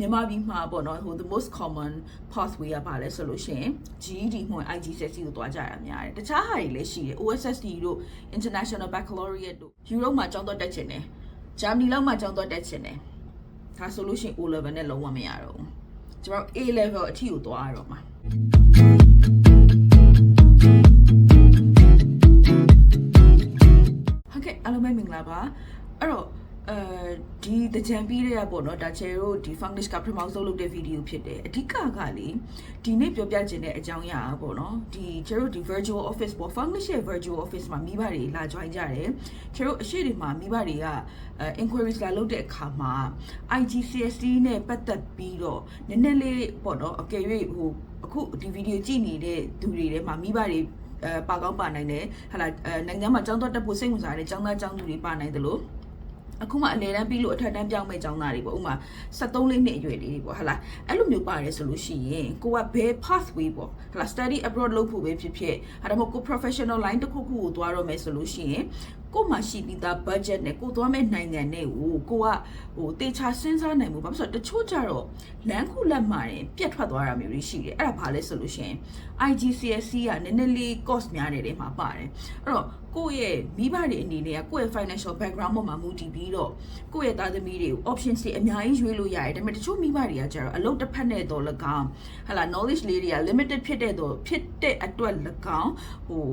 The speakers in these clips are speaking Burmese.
မြန်မာပြည်မှာပေါ့နော်ဟို the most common pathway ကပါလဲဆိုလို့ရှိရင် GED မှန် IGCSE ကိုသွားကြတာများတယ်တခြားဟာတွေလည်းရှိတယ် OSSD တို့ International Baccalaureate တို့ Europe မှာကျောင်းသွားတက်ချင်တယ်ဂျာမနီလောက်မှာကျောင်းသွားတက်ချင်တယ်ဒါဆိုလို့ရှိရင် O level နဲ့လုံးဝမရတော့ဘူးကျွန်တော် A level အထိကိုသွားရတော့မှာဟုတ်ကဲ့အားလုံးပဲမင်္ဂလာပါအဲ့တော့ အဲဒီတကြံပြီးတဲ့ပေါ့နော်ဒါချေတို့ဒီ fungus ကပထမဆုံးလုပ်တဲ့ဗီဒီယိုဖြစ်တယ်အဓိကကလေဒီနေ့ပြောပြခြင်းတဲ့အကြောင်းအရာပေါ့နော်ဒီချေတို့ဒီ virtual office ပေါ့ fungus ရဲ့ virtual office မှာမိဘတွေလာ join ကြတယ်ချေတို့အရှိတွေမှာမိဘတွေကအဲ inquiries လာလုပ်တဲ့အခါမှာ IGCSE နဲ့ပတ်သက်ပြီးတော့နည်းနည်းလေးပေါ့နော်အကယ်၍ဟိုအခုဒီဗီဒီယိုကြည့်နေတဲ့သူတွေထဲမှာမိဘတွေအဲပါကောင်းပါနိုင်တယ်ဟာလာအဲနိုင်ငံမှာကျောင်းသွားတက်ဖို့စိတ်ဝင်စားတဲ့ကျောင်းသားကျောင်းသူတွေပါနိုင်တယ်လို့ အခုမှအလဲတန်းပြီးလို့အထက်တန်းပြောင်းမဲ့ကျောင်းသားတွေပေါ့ဥမာ73လေးနှစ်အရွယ်လေးတွေပေါ့ဟာလာအဲ့လိုမျိုးပါတယ်ဆိုလို့ရှိရင်ကိုကဘယ် pathway ပေါ့ဟာလာ study abroad လုပ်ဖို့ပဲဖြစ်ဖြစ်ဟာဒါမှမဟုတ်ကို professional line တစ်ခုခုကိုသွားတော့မယ်ဆိုလို့ရှိရင်ကိုမှရှိပြီးသား budget နဲ့ကိုသွားမဲ့နိုင်ငံနဲ့ကိုကိုကဟိုတေချာစဉ်းစားနိုင်မှုဘာဖြစ်လို့တချို့ကြတော့လမ်းခုလက်မှာရင်ပြတ်ထွက်သွားတာမျိုးတွေရှိတယ်အဲ့ဒါဘာလဲဆိုလို့ရှိရင် IGCSE ကနည်းနည်းလေး cost များတယ်တဲ့မှာပါတယ်အဲ့တော့ကိုယ့်ရဲ့မိဘတွေအနေနဲ့ကကိုယ့်ရဲ့ financial background ပေါ်မှာမူတည်ပြီးတော့ကိုယ့်ရဲ့သားသမီးတွေကို options တွေအများကြီးရွေးလို့ရတယ်ဒါပေမဲ့တချို့မိဘတွေကကျတော့အလုပ်တစ်ဖက်နဲ့တော့၎င်းဟလာ knowledge လေးတွေက limited ဖြစ်တဲ့တော့ဖြစ်တဲ့အတွက်၎င်းဟို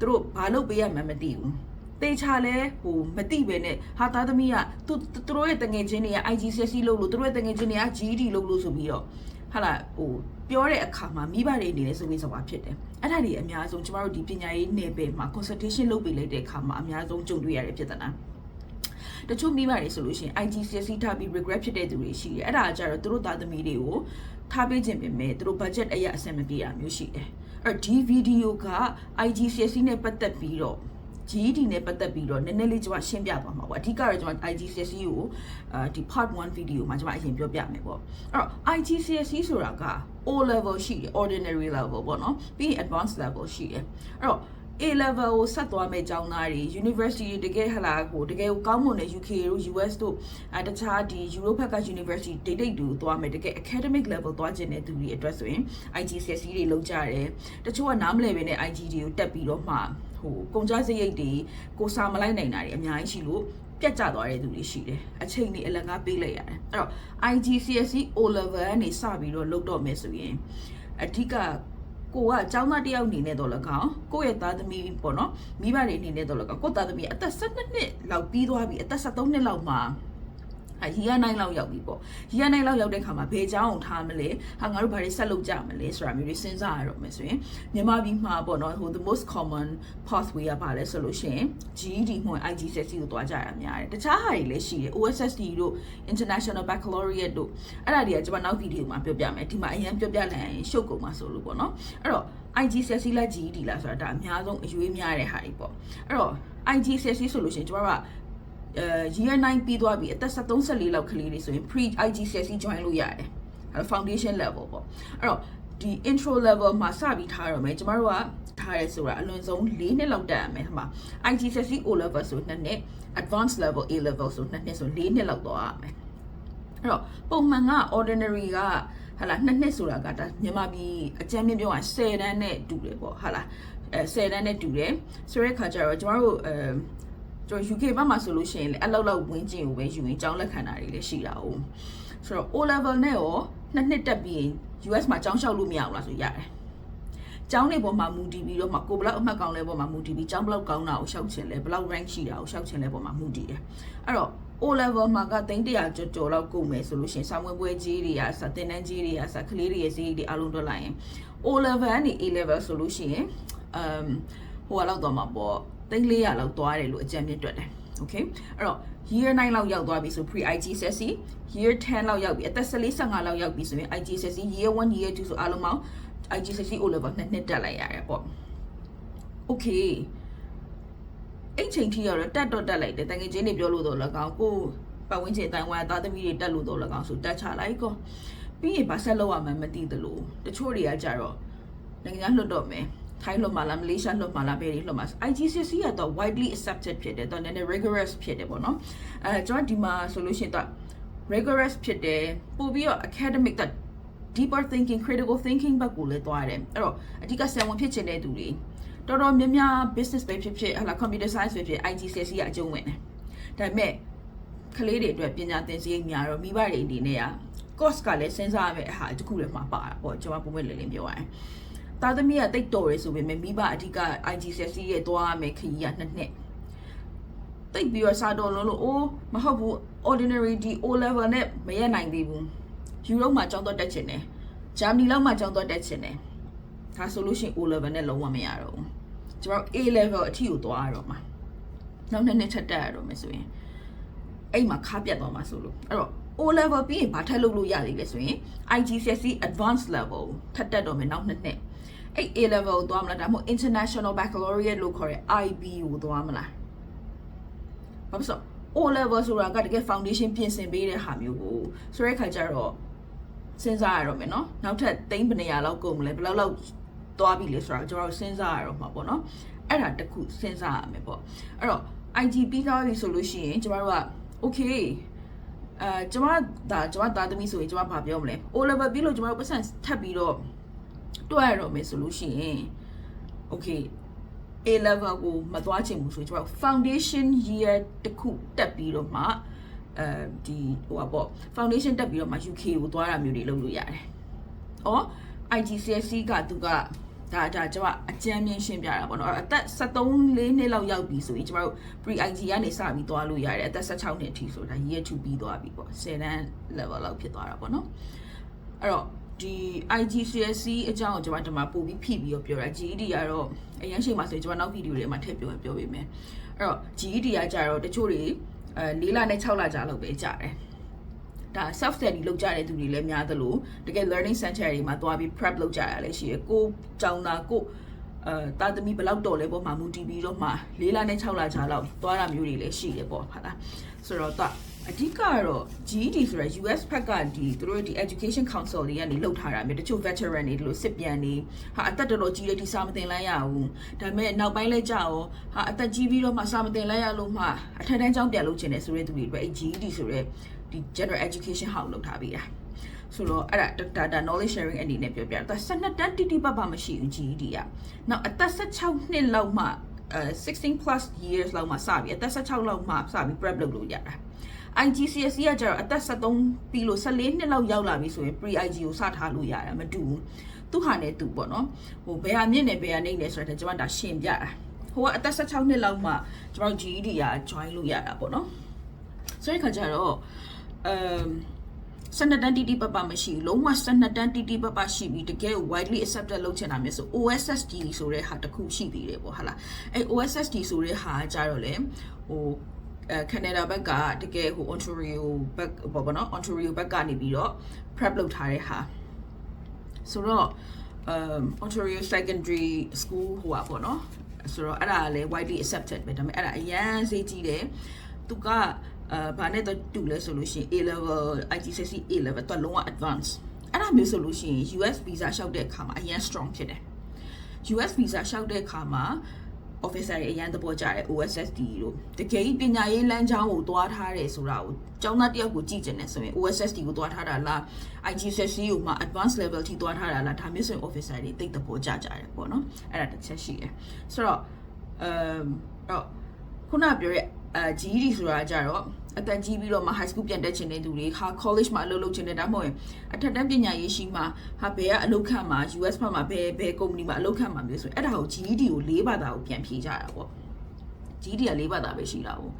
သူတို့ဘာလုပ်ပေးရမှန်းမသိဘူး တေချာလဲဟိုမတိပဲနဲ့ဟာသားသမီးကသူသူတို့ရဲ့တငယ်ချင်းတွေက IGCSE လို့လို့သူတို့ရဲ့တငယ်ချင်းတွေက GED လို့လို့ဆိုပြီးတော့ဟာလာဟိုပြောတဲ့အခါမှာမိဘတွေအနေနဲ့ဆိုပြီးဆိုတာဖြစ်တယ်အဲ့ဒါတွေအများဆုံးကျမတို့ဒီပညာရေးနယ်ပယ်မှာ consultation လုပ်ပေးလိုက်တဲ့အခါမှာအများဆုံးကြုံတွေ့ရတဲ့ဖြစ်တဲ့နာတချို့မိဘတွေဆိုလို့ရှိရင် IGCSE ထားပြီး regret ဖြစ်တဲ့သူတွေရှိတယ်အဲ့ဒါကကြတော့သူတို့သားသမီးတွေကိုထားပေးခြင်းပင်မဲ့သူတို့ budget အရာအဆင်မပြေတာမျိုးရှိတယ်အဲ့ဒီဗီဒီယိုက IGCSE နဲ့ပတ်သက်ပြီးတော့ GED နဲ့ပတ်သက်ပြီးတော့နည်းနည်းလေးကျွန်မရှင်းပြသွားမှာပေါ့အဓိကတော့ကျွန်မ IGCSE ကိုအာဒီ part 1 video မှာကျွန်မအရင်ပြောပြမယ်ပေါ့အဲ့တော့ IGCSE ဆိုတာက O level ရှိတယ် ordinary level ပေါ့နော်ပြီးရင် advanced level ရှိတယ်အဲ့တော့ A level ကိုဆက်သွားမဲ့ကျောင်းသားတွေ university တကယ်ဟလာဟိုတကယ်ကိုကောင်းမွန်တဲ့ UK တို့ US တို့အဲတခြားဒီ Europe ဘက်က university ဒိတ်ဒိတ်တူသွားမယ်တကယ် academic level သွားခြင်းတဲ့သူတွေအတွက်ဆိုရင် IGCSE တွေလုံးကြတယ်တချို့ကနားမလည်ပဲနဲ့ IGD ကိုတက်ပြီးတော့မှ ဟိုကုန်ကြစရိတ်တွေကိုစာမလိုက်နိုင်တာတွေအများကြီးရှိလို့ပြတ်ကျသွားတဲ့သူတွေရှိတယ်အချိန်တွေအလကားပေးလိုက်ရတယ်အဲ့တော့ IGCSE O level ကနေစပြီးတော့လုပ်တော့မယ်ဆိုရင်အဓိကကိုကအเจ้าသားတယောက်အနေနဲ့တော့လကောင်ကိုယ့်ရဲ့သားသမီးပေါ့နော်မိဘတွေအနေနဲ့တော့လကောင်ကိုယ့်သားသမီးအသက်12နှစ်လောက်ပြီးသွားပြီအသက်73နှစ်လောက်မှာ ဟာရီယာနိုင်လောက်ရောက်ပြီပေါ့ရီယာနိုင်လောက်ရောက်တဲ့ခါမှာဘယ်เจ้าအောင်ထားမလဲဟာငါတို့ဘာတွေဆက်လုပ်ကြမလဲဆိုတာမျိုးတွေစဉ်းစားရတော့မယ်ဆိုရင်မြန်မာပြည်မှာပေါ့နော်ဟို the most common pathway ကပါလဲဆိုလို့ရှိရင် GED မှန် IGCSE ကိုသွားကြတာများတယ်တခြားဟာတွေလည်းရှိတယ် OSSD တို့ International Baccalaureate တို့အဲ့ဒါတွေကကျွန်မနောက်ဗီဒီယိုမှာပြောပြမယ်ဒီမှာအရင်ပြောပြလိုက်ရင်ရှုပ်ကုန်မှာဆိုလို့ပေါ့နော်အဲ့တော့ IGCSE လား GED လားဆိုတာဒါအများဆုံးအရွေးများတဲ့ဟာတွေပေါ့အဲ့တော့ IGCSE ဆိုလို့ရှိရင်ကျွန်တော်က အဲ year 9ပြီးသွားပြီအသက်73 74လောက်ကလေးတွေဆိုရင် pre IGCSE join လို့ရတယ်အဲ foundation level ပေါ့အဲ့တော့ဒီ intro level မှာစပြီးထားရမယ်ကျမတို့ကထားရဲဆိုတာအလွန်ဆုံး၄နှစ်လောက်တက်ရမယ်ဟမှာ IGCSE O level ဆို2နှစ် advanced level A level ဆို2နှစ်ဆို4နှစ်လောက်သွားရမယ်အဲ့တော့ပုံမှန်က ordinary ကဟာလာနှစ်နှစ်ဆိုတာကဒါမြန်မာပြည်အကြမ်းမြင့်ပြောရင်10တန်းနဲ့တူတယ်ပေါ့ဟာလာအဲ10တန်းနဲ့တူတယ်ဆိုတဲ့ခါကျတော့ကျမတို့အဲ ကျွန်တော် UK ဘက်မှာဆိုလို့ရှိရင်လည်းအလောက်လောက်ဝင်းကျင်ကိုပဲယူရင်ကျောင်းလက်ခံတာတွေလည်းရှိတာ哦ဆိုတော့ O level နဲ့ရောနှစ်နှစ်တက်ပြီးရင် US မှာကျောင်းလျှောက်လို့မရဘူးလားဆိုရတယ်ကျောင်းတွေပေါ်မှာမူတည်ပြီးတော့မှကိုဘလောက်အမှတ်ကောင်းလဲပေါ်မှာမူတည်ပြီးကျောင်းဘလောက်ကောင်းတာကိုရှောက်ချင်လဲဘလောက် rank ရှိတာကိုရှောက်ချင်လဲပေါ်မှာမူတည်တယ်အဲ့တော့ O level မှာကသိန်း100ကျော်ကျော်လောက်ကုန်မယ်ဆိုလို့ရှိရင်စာမွေးပွဲကြီးတွေရာစာတင်တန်းကြီးတွေရာစာကလေးတွေရဲ့ဈေးတွေအလုံးတွက်လိုက်ရင် O level ကနေ A level ဆိုလို့ရှိရင်အမ်ဟိုကတော့တော့မှာပေါ့ သိန်း400လောက်သွားတယ်လို့အကြံပြတွက်တယ် okay အဲ့တော့ year 9လောက်ရောက်သွားပြီဆို pre IGCSE year 10လောက်ရောက်ပြီအသက်14 15လောက်ရောက်ပြီဆိုရင် IGCSE year 1 year 2ဆိုအားလုံးပေါင်း IGCSE O level နှစ်နှစ်တက်လိုက်ရတယ်ပေါ့ okay အဲ့ချိန်ထိကတော့တက်တော့တက်လိုက်တယ်တကယ်ချင်းနေပြောလို့တော့၎င်းကိုပတ်ဝန်းကျင်အတိုင်းဝိုင်းသားသမီးတွေတက်လို့တော့၎င်းဆိုတက်ချလိုက်ကောပြီးရင်ဘာဆက်လုပ်ရမှန်းမသိသလိုတချို့တွေကကြတော့နိုင်ငံလွတ်တော့မယ် ထိုင်းလွတ်မှာလားမလေးရှားလွတ်မှာလားဘယ်တွေလွတ်မှာ IGCSE ကတော့ widely accepted ဖြစ်တယ်တော့နည်းနည်း rigorous ဖြစ်တယ်ပေါ့နော်အဲကျွန်တော်ဒီမှာဆိုလို့ရှိရင်တော့ rigorous ဖြစ်တယ်ပို့ပြီးတော့ academic က deeper thinking critical thinking ဘက်ကိုလည်းသွားတယ်အဲ့တော့အဓိကဆံဝင်ဖြစ်ချင်တဲ့သူတွေတော်တော်များများ business ပဲဖြစ်ဖြစ်ဟလာ computer science ပဲဖြစ် IT CSE ကအကျုံးဝင်တယ်ဒါပေမဲ့ကလေးတွေအတွက်ပညာသင်စရိတ်များတော့မိဘတွေအနေနဲ့က course ကလည်းစဉ်းစားရမယ့်အဟာတစ်ခုလည်းမှာပါတာပေါ့ကျွန်မပုံမှန်လေးလေးပြောရရင် သားသမီးကတိတ်တော်ရဆိုပေမဲ့မိဘအဓိက IT CSE ရဲ့သွားရမယ့်ခရီးကနှစ်နှစ်တိတ်ပြီးတော့စာတော်လုံးလို့အိုးမဟုတ်ဘူး ordinary D O level နဲ့မရနိုင်သေးဘူးယူရိုမှာကျောင်းတော့တက်ချင်တယ်ဂျာမနီလောက်မှာကျောင်းတော့တက်ချင်တယ်ဒါဆိုလို့ရှိရင် O level နဲ့လုံးဝမရတော့ဘူးကျွန်တော် A level အထိကိုသွားရတော့မှာနောက်နှစ်နှစ်ထပ်တက်ရတော့မယ်ဆိုရင်အဲ့မှာခါပြတ်သွားမှာဆိုလို့အဲ့တော့ O level ပြီးရင်ဘာထပ်လုပ်လို့ရသေးလဲဆိုရင် IGCSE advanced level ထပ်တက်တော့မယ်နောက်နှစ်နှစ် အဲ့ A level ကိုသွားမလားဒါမှမဟုတ် international baccalaureate လို့ခေါ်တဲ့ IB ကိုသွားမလားဘာဖြစ်လို့ O level ဆိုတာကတကယ် foundation ပြင်ဆင်ပေးတဲ့ဟာမျိုးကိုဆိုတဲ့ခါကျတော့စဉ်းစားရတော့မယ်နော်နောက်ထပ်သိန်းဘယ်နေရာလောက်ကုန်မလဲဘယ်လောက်လောက်သွားပြီလဲဆိုတာကျွန်တော်တို့စဉ်းစားရတော့မှာပေါ့နော်အဲ့ဒါတခုစဉ်းစားရမယ်ပေါ့အဲ့တော့ IG ပြီးသွားပြီဆိုလို့ရှိရင်ကျွန်တော်တို့က okay အဲကျွန်မဒါကျွန်မသားသမီးဆိုရင်ကျွန်မဘာပြောမလဲ O level ပြီးလို့ကျွန်တော်တို့ပတ်စံထပ်ပြီးတော့ တွက်ရတော့မယ်ဆိုလို့ရှိရင် okay A level ကိုမသွားချင်ဘူးဆိုရင်ကျွန်တော် foundation year တခုတက်ပြီးတော့မှအဲဒီဟိုပါပေါ့ foundation တက်ပြီးတော့မှ UK ကိုသွားတာမျိုးတွေလုပ်လို့ရတယ်။အော် IGCSE ကသူကဒါဒါကျွန်မအကြမ်းမြင့်ရှင်းပြတာပေါ့နော်အသက်73လေးနှစ်လောက်ရောက်ပြီဆိုရင်ကျွန်တော်တို့ pre IG ကနေစပြီးသွားလို့ရတယ်အသက်16နှစ်အထိဆိုတာ year 2ပြီးသွားပြီပေါ့10တန်း level လောက်ဖြစ်သွားတာပေါ့နော်အဲ့တော့ ဒီ IGCSE အကြောင်းကိုကျွန်မဒီမှာပို့ပြီးဖိပြီးတော့ပြောတာ GED ကတော့အရင်ချိန်မှာဆိုရင်ကျွန်မနောက်ဗီဒီယိုတွေမှာထည့်ပြောရင်ပြောပေးမယ်အဲ့တော့ GED ကကြတော့တချို့တွေအဲ၄လနဲ့6လကြာလောက်ပဲကြာတယ်ဒါ self study လုပ်ကြတဲ့သူတွေလည်းများသလိုတကယ် learning center တွေမှာသွားပြီး prep လုပ်ကြရလဲရှိရကိုကြောင်တာကိုအဲတာသမီဘယ်လောက်တော်လဲပေါ့မှာမူတည်ပြီးတော့မှ၄လနဲ့6လကြာလောက်သွားတာမျိုးတွေလည်းရှိတယ်ပေါ့ဟုတ်လားဆိုတော့တော့ အဓိကတော့ GED ဆိုရယ် US ဖက်ကဒီသူတို့ဒီ education council တွေကနေလှုပ်ထားတာမျိုးတချို့ veteran တွေဒီလိုစစ်ပြန်နေဟာအသက်တော်တော်ကြီးတဲ့ဒီစာမသင်လိုက်ရဘူးဒါပေမဲ့နောက်ပိုင်းလဲကြာရောဟာအသက်ကြီးပြီးတော့မှစာမသင်လိုက်ရလို့မှအထက်တန်းကျောင်းပြန်လုပ်ချင်တယ်ဆိုတဲ့သူတွေအတွက်အဲ GED ဆိုရယ်ဒီ general education ဟောက်လုပ်ထားပေးတာဆိုတော့အဲ့ဒါဒါ knowledge sharing အနေနဲ့ပြောပြတာ12တန်းတိတိပပမရှိဘူး GED ကနောက်အသက်16နှစ်လောက်မှအဲ16 plus years လောက်မှစပြီးအသက်16လောက်မှစပြီး prep လုပ်လို့ရတာ IGCSE ကကျတော့အသက်73ပြီးလို့14နှစ်လောက်ရောက်လာပြီဆိုရင် pre IG ကိုစထားလို့ရတယ်မတူဘူးသူဟာနဲ့သူပေါ့နော်ဟိုဘယ်ဟာမြင့်နေဘယ်ဟာနေနေဆိုတော့ကျွန်မဒါရှင်းပြတာဟိုကအသက်16နှစ်လောက်မှကျွန်တော် GED က join လို့ရတာပေါ့နော်ဆိုတဲ့ခါကျတော့အမ်စနတန်တီတီပပမရှိဘူးလုံးဝစနတန်တီတီပပရှိပြီးတကယ် widely accepted လုပ်ချင်တာမျိုးဆို OSSD ဆိုတဲ့ဟာတစ်ခုရှိသေးတယ်ပေါ့ဟာလားအဲ OSSD ဆိုတဲ့ဟာကြတော့လေဟို အဲ Canada ဘက်ကတကယ်ဟို Ontario ဘက်ပေါ့ဗောနော် Ontario ဘက်ကနေပြီးတော့ prep လုပ်ထားတဲ့ဟာဆိုတော့ um Ontario Secondary School ဟိုပါပေါ့နော်ဆိုတော့အဲ့ဒါလည်း widely accepted ပဲဒါပေမဲ့အဲ့ဒါအရန်ဈေးကြီးတယ်သူကအာဘာနဲ့တော့တူလဲဆိုလို့ရှိရင် A level IGCSE A level တော့လုံးဝ advance အဲ့ဒါမျိုးဆိုလို့ရှိရင် US visa လျှောက်တဲ့အခါမှာအရင် strong ဖြစ်တယ် US visa လျှောက်တဲ့အခါမှာ officer တွေအရန်သဘောကျတယ် OSSD တို့တကယ်ပညာရေးလမ်းကြောင်းကိုသွားထားတယ်ဆိုတာကိုကျောင်းသားတယောက်ကိုကြည့်ကျင်တယ်ဆိုရင် OSSD ကိုသွားထားတာလား IGCSE ကိုမှ advanced level ထိသွားထားတာလားဒါမျိုးဆိုရင် officer တွေသိသဘောကျကြတယ်ပေါ့နော်အဲ့ဒါတစ်ချက်ရှိတယ်ဆိုတော့အမ်တော့ခုနပြောရဲ့ အဲ GED ဆိုတာကြတော့အသက်ကြီးပြီးတော့မှ high school ပြန်တက်ချင်တဲ့သူတွေဟာ college မှာအလုပ်လုပ်ချင်တဲ့ဒါမှမဟုတ်အထက်တန်းပညာရေးရှိမှဟာဘယ်ကအလုပ်ခန့်မှာ US ဘက်မှာဘယ်ဘယ် company မှာအလုပ်ခန့်မှာမျိုးဆိုရင်အဲ့ဒါကို GED ကို၄ဘာသာကိုပြန်ဖြေကြတာပေါ့ GED က၄ဘာသာပဲရှိတာပေါ့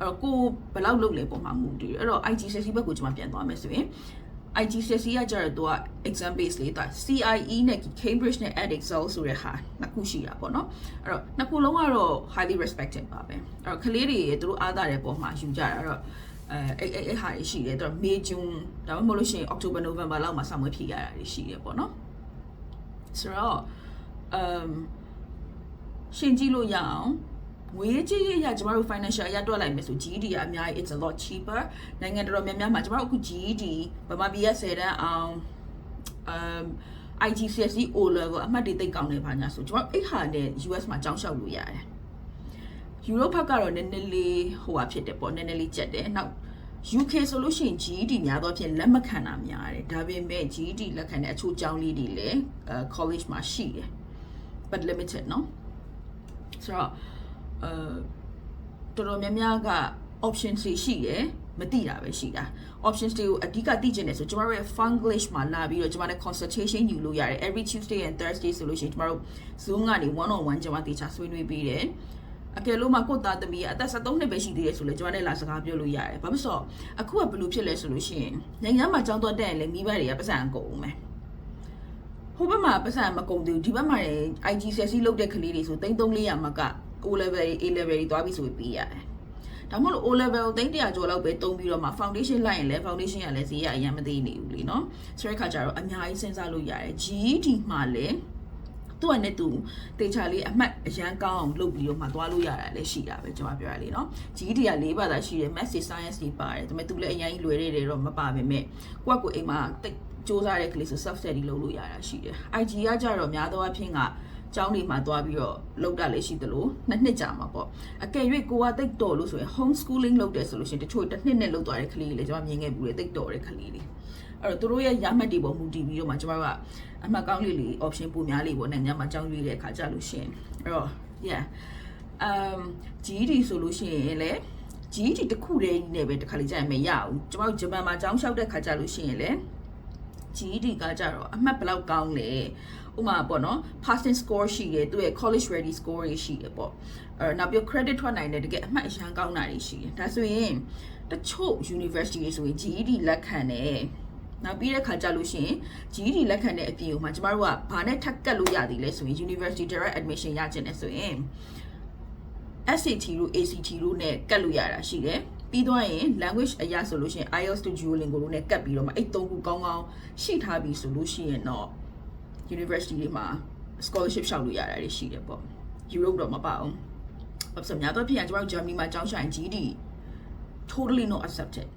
အဲ့တော့ကိုဘယ်လောက်လုပ်လဲပုံမှန်မူတည်အဲ့တော့ IGCSE ဘက်ကိုကျွန်မပြန်သွားမယ်ဆိုရင် IGCSE ကကြတော့သူက exam base လေးတာ CIE နဲ့ Cambridge နဲ့ Edexcel ဆိုတဲ့ဟာနှစ်ခုရှိတာပေါ့နော်အဲ့တော့နှစ်ခုလုံးကတော့ highly respected ပါပဲအဲ့တော့ကလေးတွေသူတို့အားသာတဲ့ပုံမှာယူကြတာအဲ့တော့အဲအဲ့အဲ့ဟာရှိတယ်သူက May June ဒါမှမဟုတ်လို့ရှိရင် October November လောက်မှာစမွေးဖြေရတာရှိတယ်ပေါ့နော်ဆိုတော့ um ရှင်းကြည့်လို့ရအောင် ငွေကြေးရရကျမတို့ financial အရတွက်လိုက်မယ်ဆို GED ကအများကြီး it's a lot cheaper နိုင်ငံတော်တော်များများမှာကျမတို့အခု GED ဗမာပြည်က10တန်းအောင် um IGCSE O level အမှတ်တွေသိပ်ကောင်းနေပါညာဆိုကျမတို့အဲ့ဟာနဲ့ US မှာကြောင်းလျှောက်လို့ရတယ်ယူရိုဘက်ကတော့နည်းနည်းလေးဟိုဟာဖြစ်တယ်ပေါ့နည်းနည်းလေးကျက်တယ်နောက် UK ဆိုလို့ရှိရင် GED များတော့ဖြင့်လက်မခံတာများတယ်ဒါပေမဲ့ GED လက်ခံတဲ့အချို့ကျောင်းလေးတွေလည်းအဲ college မှာရှိတယ် but limited เนาะဆိုတော့ အဲတော်တော်များများက options တွေရှိတယ်မသိတာပဲရှိတာ options တွေကိုအဓိကသိချင်တယ်ဆိုကျမတို့ရဲ့ Funglish မှာလာပြီးတော့ကျမတို့ consultation ယူလို့ရတယ် every Tuesday and Thursday ဆိုလို့ရှိရင်ကျမတို့ Zoom ကနေ one on one ကျမတေချာဆွေးနွေးပေးတယ်အကယ်လို့မှကိုယ့်သားသမီးကအသက်73နှစ်ပဲရှိသေးတယ်ဆိုလည်းကျွန်တော်နဲ့လာစကားပြောလို့ရတယ်။ဘာဖြစ်လို့အခုကဘယ်လိုဖြစ်လဲဆိုလို့ရှိရင်နိုင်ငံမှာကြောင်းတော့တက်ရင်လည်းမိဘတွေကပတ်စံအကုန်မယ်။ဟိုဘက်မှာပတ်စံမကုန်သေးဘူးဒီဘက်မှာလည်း IG ဆက်စီလုပ်တဲ့ကလေးတွေဆို3300မက O level A level တွေသွားပြီးဆိုပြီးပေးရတယ်။ဒါမှမဟုတ် O level 300ကျော်လောက်ပဲတုံးပြီးတော့မှ foundation လိုက်ရင်လည်း foundation ကလည်းဈေးကအရင်မသေးနေဘူးလीเนาะ။ဆိုတဲ့ခါကျတော့အများကြီးစဉ်းစားလို့ရတယ်။ GED မှာလည်းသူ့အနေနဲ့သူတေချာလေးအမှတ်အရန်ကောင်းအောင်လုပ်ပြီးတော့မှသွားလို့ရတာလည်းရှိတာပဲကျွန်မပြောရလေနော် GED က၄ဘာသာရှိတယ် Math Science တွေပါတယ်ဒါပေမဲ့သူလည်းအရင်ကြီးလွယ်တဲ့တွေတော့မပါပါမဲ့ကိုကကိုအိမ်မှာတိတ်စူးစမ်းတဲ့ကလေးဆို self study လုပ်လို့ရတာရှိတယ် IG ကကြတော့များသောအားဖြင့်က ကျောင်းတွေမှာသွားပြီးတော့လုပ်တာလည်းရှိသလိုနှစ်နှစ်ကြာမှာပေါ့အကယ်၍ကိုကတိတ်တော်လို့ဆိုရင် home schooling လုပ်တယ်ဆိုလို့ရှိရင်တချို့တစ်နှစ်နဲ့လုပ်သွားတဲ့ကလေးတွေလည်းကျွန်မမြင်ခဲ့ဘူးလေတိတ်တော်တဲ့ကလေးတွေအဲ့တော့သူတို့ရဲ့ရမှတ်တွေပေါ်မူတည်ပြီးတော့မှကျွန်တော်ကအမှတ်ကောင်းလေးလေး option ပိုများလေးပေါ့နိုင်ငံမှာကြောင်းရွေးတဲ့အခါကြလို့ရှိရင်အဲ့တော့ yeah um GED ဆိုလို့ရှိရင်လည်း GED တစ်ခုတည်းနဲ့ပဲတစ်ခါလေးကြာရင်မရဘူးကျွန်တော်ဂျပန်မှာကျောင်းလျှောက်တဲ့ခါကြလို့ရှိရင်လည်း GED ကကြတော့အမှတ်ဘယ်လောက်ကောင်းလဲ ဥမာပေါ့နော် passing score ရှိတယ်သူရဲ့ college ready score တွေရှိတယ်ပေါ့အဲနောက်ပြီး credit ထွက်နိုင်တဲ့တကယ်အမှတ်အရန်ကောင်းတာတွေရှိတယ်ဒါဆိုရင်တချို့ university တွေဆိုရင် GED လက်ခံတယ်နောက်ပြီးတဲ့ခါကြလို့ရှိရင် GED လက်ခံတဲ့အပြင်ဥမှာကျမတို့ကဘာနဲ့ထပ်ကတ်လို့ရသည်လဲဆိုရင် University Direct Admission ရချင်တယ်ဆိုရင် SAT တို့ ACT တို့နဲ့ကတ်လို့ရတာရှိတယ်ပြီးသွားရင် language အရာဆိုလို့ရှိရင် IELTS တို့ Duolingo တို့နဲ့ကတ်ပြီးတော့မှအဲ့သုံးခုကောင်းကောင်းရှိထားပြီဆိုလို့ရှိရင်တော့ university တွေမှာ scholarship ရှောက်လို့ရတာတွေရှိတယ်ပေါ့ Europe တော့မပါအောင်ဘာဖြစ်များတော့ဖြစ်ရင်ကျမတို့ Germany မှာကျောင်းဆိုင် GED totally not accepted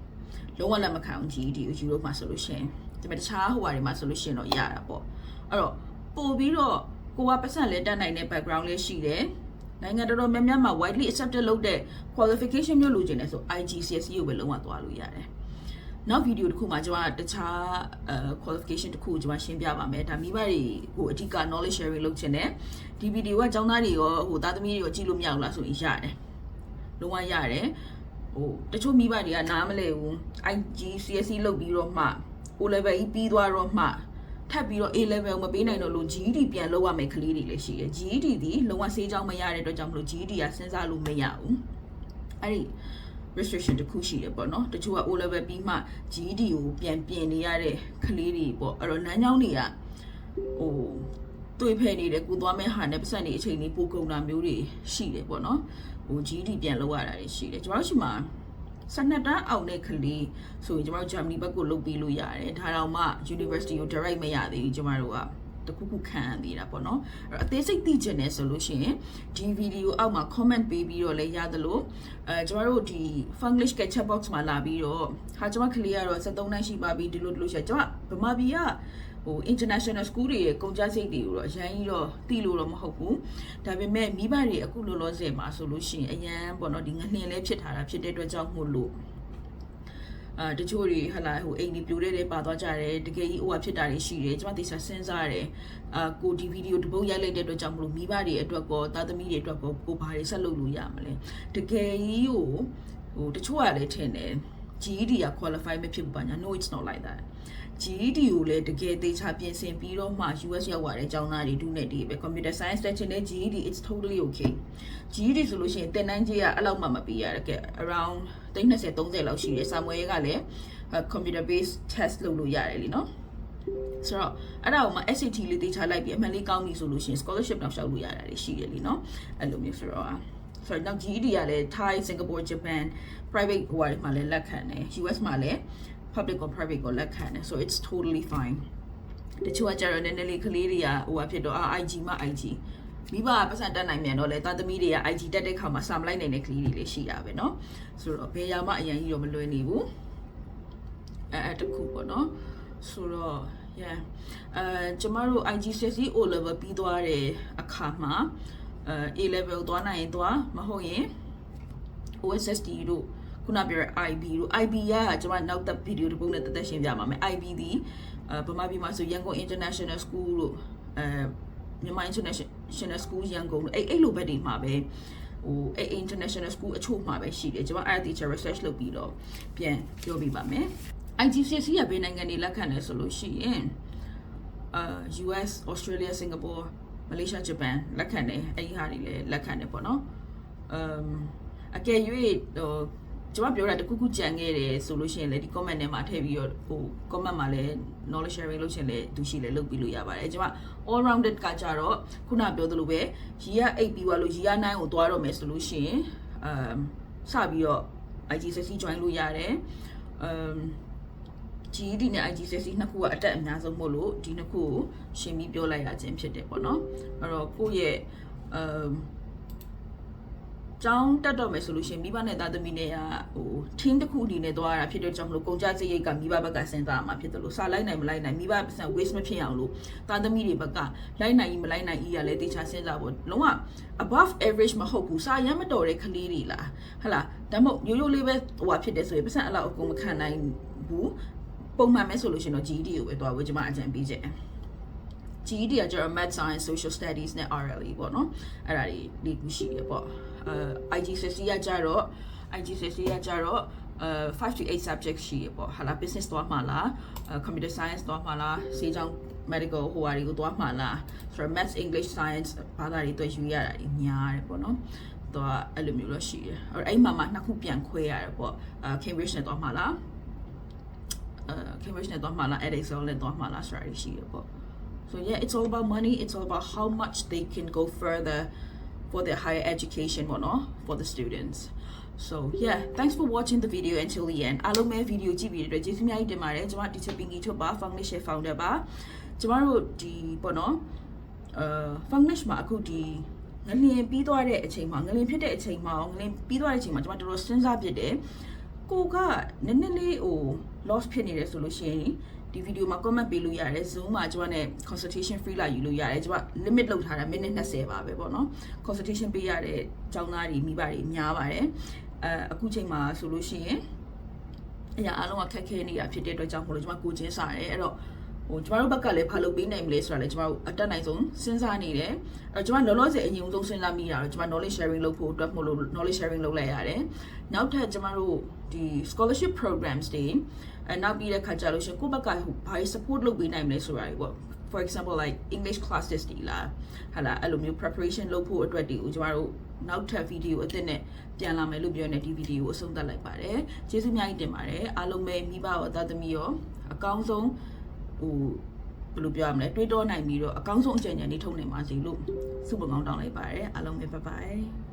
လုံးဝလက်မခံအောင် GED ကို Europe မှာဆိုလို့ရှိရင်ဒါပေမဲ့တခြားဟိုဟာတွေမှာဆိုလို့ရှိရင်တော့ရတာပေါ့အဲ့တော့ပို့ပြီးတော့ကိုကပတ်စံလဲတက်နိုင်တဲ့ background လေးရှိတယ်နိုင်ငံတော်တော်များများမှာ widely accepted လုပ်တဲ့ qualification မျိုးလိုချင်တယ်ဆို IGCSE ကိုပဲလုံးဝသွားလို့ရတယ် နောက်ဗီဒီယိုတစ်ခုမှာကျွန်မတခြားအဲ qualification တစ်ခုကျွန်မရှင်းပြပါမယ်ဒါမိဘတွေကိုအဓိက knowledge sharing လုပ်ချင်တယ်ဒီဗီဒီယိုကကျောင်းသားတွေရောဟိုသားသမီးတွေရောကြည့်လို့မရဘူးလားဆိုရင်ရတယ်လုံးဝရတယ်ဟိုတချို့မိဘတွေကနားမလဲဘူး IGCSE လုပ်ပြီးတော့မှ O level ကြီးပြီးသွားတော့မှထပ်ပြီးတော့ A level မပေးနိုင်တော့လို့ GED ပြန်လုပ်ရမယ်ကလေးတွေလည်းရှိတယ် GED ဒီလုံးဝစေးကြောင်းမရတဲ့အတွက်ကြောင့်မလို့ GED ကစဉ်းစားလို့မရဘူးအဲ့ဒီ restriction တစ်ခုရှိတယ်ပေါ့နော်တချို့က O level ပြီးမှ GED ကိုပြန်ပြင်နေရတဲ့ကလေးတွေပေါ့အဲ့တော့နန်းချောင်းတွေကဟိုတွေ့ဖဲနေတယ်ကိုသွားမဲ့ဟာနဲ့ပတ်စံနေအချိန်လေးပိုကုန်တာမျိုးတွေရှိတယ်ပေါ့နော်ဟို GED ပြန်လောက်ရတာတွေရှိတယ်ကျွန်တော်တို့ရှိမှာ12တန်းအောင်တဲ့ကလေးဆိုရင်ကျွန်တော်တို့ Germany ဘက်ကိုလုပ်ပေးလို့ရတယ်ဒါတော့မှ University ကို direct မရသေးဘူးကျွန်တော်တို့က တခုခုခံရသေးတာပေါ့နော်အဲ့တော့အသေးစိတ်သိချင်တယ်ဆိုလို့ရှိရင်ဒီဗီဒီယိုအောက်မှာ comment ပေးပြီးတော့လည်းရသလိုအဲကျမတို့ဒီ Funglish က chat box မှာလာပြီးတော့ဟာကျမကလေးကတော့73နှစ်ရှိပါပြီဒီလိုဒီလိုရှိကျမဗမာပြည်ကဟို international school တွေရဲ့ကုန်ကြစိတ်တွေကိုတော့အရန်ကြီးတော့တီးလို့တော့မဟုတ်ဘူးဒါပေမဲ့မိဘတွေအခုလောလောဆယ်မှာဆိုလို့ရှိရင်အရန်ပေါ့နော်ဒီငနှင်လေးဖြစ်ထားတာဖြစ်တဲ့အတွက်ကြောင့်မို့လို့ အာတချို့တွေဟလာဟိုအိမ်ဒီပြိုတဲ့တွေပါသွားကြတယ်တကယ်ကြီးဟိုဟာဖြစ်တာတွေရှိတယ်ကျွန်မသေချာစဉ်းစားရတယ်အာကိုဒီဗီဒီယိုတပုတ်ရိုက်လိုက်တဲ့အတွက်ကြောင့်မလို့မိဘတွေအတွက်ကောသားသမီးတွေအတွက်ကောကိုဘာတွေဆက်လုပ်လို့ရမလဲတကယ်ကြီးကိုဟိုတချို့ကလည်းထင်တယ် GED က qualify မဖြစ်ဘူးပါညာ no it's not like that GED ကိုလည်းတကယ်သေချာပြင်ဆင်ပြီးတော့မှ US ရောက်သွားတဲ့ကျောင်းသားတွေဒုနဲ့တွေပဲ computer science တက်ချင်တဲ့ GED it's totally okay GED ဆိုလို့ရှိရင်တင်တန်းကြီးကအဲ့လောက်မှမပြီးရတဲ့ ကဲ around 30 30လောက်ရှိတယ်ဆာမွေကလည်း computer based test လုပ်လို့ရတယ်လीနော်ဆိုတော့အဲ့ဒါကိုမှ SAT လေးတေချာလိုက်ပြီးအမှန်လေးကောင်းပြီဆိုလို့ရှိရင် scholarship တော့ရှောက်လို့ရတာတွေရှိတယ်လीနော်အဲ့လိုမျိုးဆိုတော့ဆိုတော့ GED ကလည်း Thai Singapore Japan private ဟိုဟာတွေမှာလည်းလက်ခံတယ် US မှာလည်း public ကို private ကိုလက်ခံတယ် so it's totally fine တချို့ကကြတော့နည်းနည်းလေးကလေးတွေကဟိုဟာဖြစ်တော့အာ IG မှ IG မိဘကပတ်စံတက်နိုင်မြန်တော့လေတာသမီးတွေက IG တက်တဲ့ခါမှာစာမလိုက်နိုင်တဲ့ကလေးတွေလည်းရှိတာပဲเนาะဆိုတော့ဘယ်ရာမှအရင်ကြီးတော့မလွယ်နေဘူးအဲအဲတခုပေါ့เนาะဆိုတော့ yeah အဲကျမတို့ IG CSE O level ပြီးသွားတဲ့အခါမှာအဲ A level သွားနိုင်ရင်သွားမဟုတ်ရင် OSSD တို့ ခုနပြောတဲ့ IB တို့ IB ကကျွန်မနောက်သက်ဗီဒီယိုတစ်ပုဒ်နဲ့တက်တက်ရှင်းပြပါမယ် IB ဒီအဲဗမာပြည်မှာဆိုရန်ကုန် International School လို့အဲမြန်မာ International School ရန်ကုန်လို့အဲ့အဲ့လိုဘက်တွေမှာပဲဟိုအဲ့ international school အချို့မှာပဲရှိတယ်ကျွန်မအဲ့ဒီ teacher research လုပ်ပြီးတော့ပြန်ပြောပြပါမယ် IGCSE ကဘယ်နိုင်ငံတွေလက်ခံလဲဆိုလို့ရှိရင်အာ US Australia Singapore Malaysia Japan လက်ခံတယ်အဲ့ဒီဟာတွေလည်းလက်ခံတယ်ပေါ့နော်အမ်အကယ်၍ဟို ကျွန်မပြောတာတခုခုကြံခဲ့တယ်ဆိုလို့ရှိရင်လည်းဒီ comment ထဲမှာထည့်ပြီးတော့ဟို comment မှာလည်း knowledge sharing လုပ်ရှင်လည်းသူရှိလည်းလုပ်ပြီးလို့ရပါတယ်ကျွန်မ all rounded ကကြတော့ခုနပြောသလိုပဲရီက8ပြီးသွားလို့ရီက9ကိုသွားတော့မယ်ဆိုလို့ရှိရင်အမ်စပြီးတော့ IGCSE join လို့ရတယ်အမ် GED နဲ့ IGCSE နှစ်ခုကအတက်အများဆုံးမို့လို့ဒီနှစ်ခုကိုရှင်းပြီးပြောလိုက်ရခြင်းဖြစ်တယ်ပေါ့နော်အဲ့တော့ကိုယ့်ရဲ့အမ် ကျောင်းတက်တော့မယ်ဆိုလို့ရှရင်မိဘနဲ့သားသမီးနဲ့ကဟို team တစ်ခုအနေနဲ့သွားရတာဖြစ်တဲ့ကြောင့်မလို့ကုန်ကြစရိတ်ကမိဘဘက်ကစဉ်းစားမှာဖြစ်တယ်လို့စာလိုက်နိုင်မလိုက်နိုင်မိဘပတ်စံ waste မဖြစ်အောင်လို့သားသမီးတွေဘက်ကလိုက်နိုင်မလိုက်နိုင်ဤရလဲတေချာစဉ်းစားဖို့လုံးဝ above average မဟုတ်ဘူးစာရမ်းမတော်တဲ့ကလေးတွေလားဟဟလားဒါမှမဟုတ်ရိုးရိုးလေးပဲဟိုဟာဖြစ်တယ်ဆိုရင်ပတ်စံအလောက်အကုန်မခံနိုင်ဘူးပုံမှန်ပဲဆိုလို့ရှိရင်တော့ GED ကိုပဲတွားဖို့ကျွန်မအကြံပေးချက် GED ကကျတော့ Math Science Social Studies နဲ့ RLE ပေါ့နော်အဲ့ဒါတွေဒီခုရှိရပေါ့အဲ IGCSE ကကျတော့ IGCSE ကကျတော့အဲ5 to 8 subjects ရှိရပေါ့ဟာလာ business သွားမှာလား computer science သွားမှာလားစေချောင်း medical ဟိုဟာတွေကိုသွားမှာလားဆိုတော့ maths english science ဘာသာတွေတွေ့ယူရတာကြီးများတယ်ပေါ့နော်တော့အဲ့လိုမျိုးလို့ရှိတယ်အဲ့အဲ့မှာမှနှစ်ခုပြန်ခွဲရတယ်ပေါ့အဲ Cambridge နဲ့သွားမှာလားအဲ Cambridge နဲ့သွားမှာလား Edexcel နဲ့သွားမှာလားဆိုတာရှိရပေါ့ So yeah, it's all about money. It's all about how much they can go further for their higher education or not for the students. So yeah, thanks for watching the video until the end. အားလုံးပဲ video ကြည့်ပြီးတဲ့အတွက်ကျေးဇူးအများကြီးတင်ပါတယ်။ကျွန်မ teacher Pinky ချွတ်ပါ Foundation founder ပါ။ကျွန်မတို့ဒီပေါ့နော်အာ Foundation မှာအခုဒီငလင်ပြီးသွားတဲ့အချိန်မှာငလင်ဖြစ်တဲ့အချိန်မှာငလင်ပြီးသွားတဲ့အချိန်မှာကျွန်မတော်တော်စဉ်းစားပြစ်တယ်။ကိုကနည်းနည်းလေးဟို loss ဖြစ်နေတယ်ဆိုလို့ရှိရင် ဒီဗီဒီယိုမှာ comment ပေးလို့ရတယ် Zoom မှာကျွန်မနဲ့ consultation free လာယူလို့ရတယ်ကျွန်မ limit လုပ်ထားတာမိနစ်20ပါပဲပေါ့နော် consultation ပေးရတဲ့ကျောင်းသားတွေမိဘတွေများပါတယ်အဲအခုချိန်မှာဆိုလို့ရှိရင်အရာအလုံးကခက်ခဲနေတာဖြစ်တဲ့အတွက်ကြောင့်မို့လို့ကျွန်မကိုချင်းစားတယ်အဲ့တော့ဟိုကျမတို့ဘက်ကလည်းဖာလို့ပေးနိုင်မလဲဆိုတာလည်းကျမတို့အတက်နိုင်ဆုံးစဉ်းစားနေတယ်အဲကျမလောလောဆယ်အရင်ဆုံးစဉ်းစားမိတာတော့ကျမ knowledge sharing လုပ်ဖို့အတွက်မို့လို့ knowledge sharing လုပ်လိုက်ရတယ်နောက်ထပ်ကျမတို့ဒီ scholarship programs တွေ အဲနောက်ပြီးတဲ့ခါကျလို့ရှင်ကိုယ့်ဘက်ကဘာ support လုပ်ပေးနိုင်မလဲဆိုတာတွေပေါ့ for example like english classes တီလာဟာလာအဲ့လိုမျိုး preparation လုပ်ဖို့အတွက်ဒီကိုကျမတို့နောက်ထပ် video အသစ်နဲ့ပြန်လာမယ်လို့ပြောနေဒီ video ကိုအဆုံးသတ်လိုက်ပါတယ်ကျေးဇူးအများကြီးတင်ပါတယ်အားလုံးပဲမိဘရောသားသမီးရောအကောင်းဆုံးဟိုဘယ်လိုပြောရမလဲတွေးတောနိုင်ပြီးတော့အကောင်းဆုံးအကြံဉာဏ်တွေထုတ်နိုင်ပါစေလို့ဆုပကောင်းတောင်းလိုက်ပါတယ်အားလုံးပဲ bye bye